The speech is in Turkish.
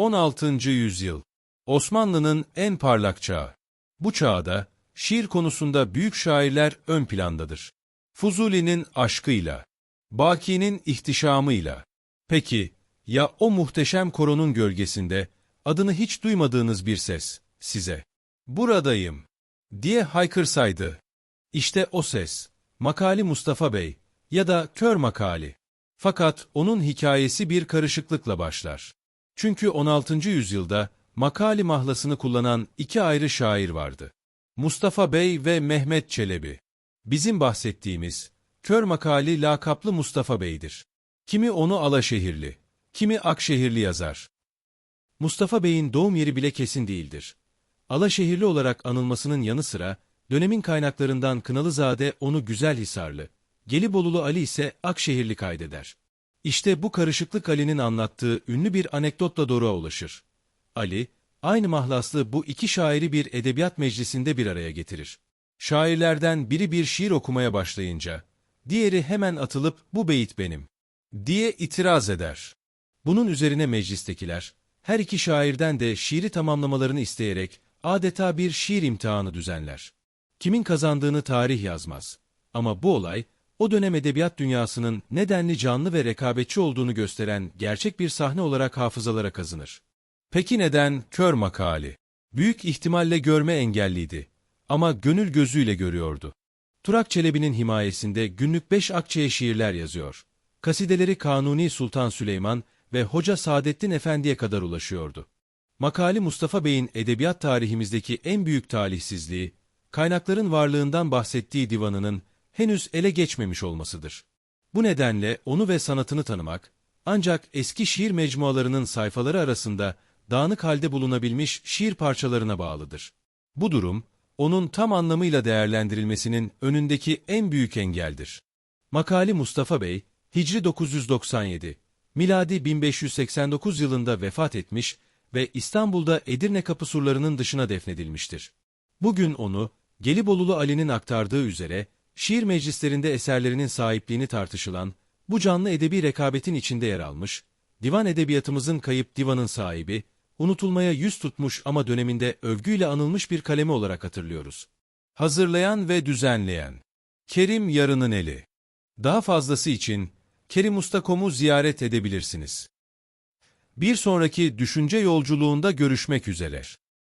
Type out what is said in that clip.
16. yüzyıl. Osmanlı'nın en parlak çağı. Bu çağda şiir konusunda büyük şairler ön plandadır. Fuzuli'nin aşkıyla, Baki'nin ihtişamıyla. Peki ya o muhteşem koronun gölgesinde adını hiç duymadığınız bir ses size "Buradayım." diye haykırsaydı. İşte o ses, Makali Mustafa Bey ya da Kör Makali. Fakat onun hikayesi bir karışıklıkla başlar. Çünkü 16. yüzyılda Makali mahlasını kullanan iki ayrı şair vardı. Mustafa Bey ve Mehmet Çelebi. Bizim bahsettiğimiz Kör Makali lakaplı Mustafa Bey'dir. Kimi onu Alaşehirli, kimi Akşehirli yazar. Mustafa Bey'in doğum yeri bile kesin değildir. Alaşehirli olarak anılmasının yanı sıra dönemin kaynaklarından Kınalızade onu Güzelhisarlı, Gelibolulu Ali ise Akşehirli kaydeder. İşte bu karışıklık Ali'nin anlattığı ünlü bir anekdotla doğruğa ulaşır. Ali, aynı mahlaslı bu iki şairi bir edebiyat meclisinde bir araya getirir. Şairlerden biri bir şiir okumaya başlayınca, diğeri hemen atılıp bu beyit benim diye itiraz eder. Bunun üzerine meclistekiler, her iki şairden de şiiri tamamlamalarını isteyerek adeta bir şiir imtihanı düzenler. Kimin kazandığını tarih yazmaz. Ama bu olay, o dönem edebiyat dünyasının nedenli canlı ve rekabetçi olduğunu gösteren gerçek bir sahne olarak hafızalara kazınır. Peki neden kör makali? Büyük ihtimalle görme engelliydi ama gönül gözüyle görüyordu. Turak Çelebi'nin himayesinde günlük beş akçeye şiirler yazıyor. Kasideleri Kanuni Sultan Süleyman ve Hoca Saadettin Efendi'ye kadar ulaşıyordu. Makali Mustafa Bey'in edebiyat tarihimizdeki en büyük talihsizliği, kaynakların varlığından bahsettiği divanının henüz ele geçmemiş olmasıdır. Bu nedenle onu ve sanatını tanımak, ancak eski şiir mecmualarının sayfaları arasında dağınık halde bulunabilmiş şiir parçalarına bağlıdır. Bu durum, onun tam anlamıyla değerlendirilmesinin önündeki en büyük engeldir. Makali Mustafa Bey, Hicri 997, miladi 1589 yılında vefat etmiş ve İstanbul'da Edirne kapı surlarının dışına defnedilmiştir. Bugün onu, Gelibolulu Ali'nin aktardığı üzere, şiir meclislerinde eserlerinin sahipliğini tartışılan, bu canlı edebi rekabetin içinde yer almış, divan edebiyatımızın kayıp divanın sahibi, unutulmaya yüz tutmuş ama döneminde övgüyle anılmış bir kalemi olarak hatırlıyoruz. Hazırlayan ve düzenleyen Kerim Yarının Eli Daha fazlası için kerimusta.com'u ziyaret edebilirsiniz. Bir sonraki düşünce yolculuğunda görüşmek üzere.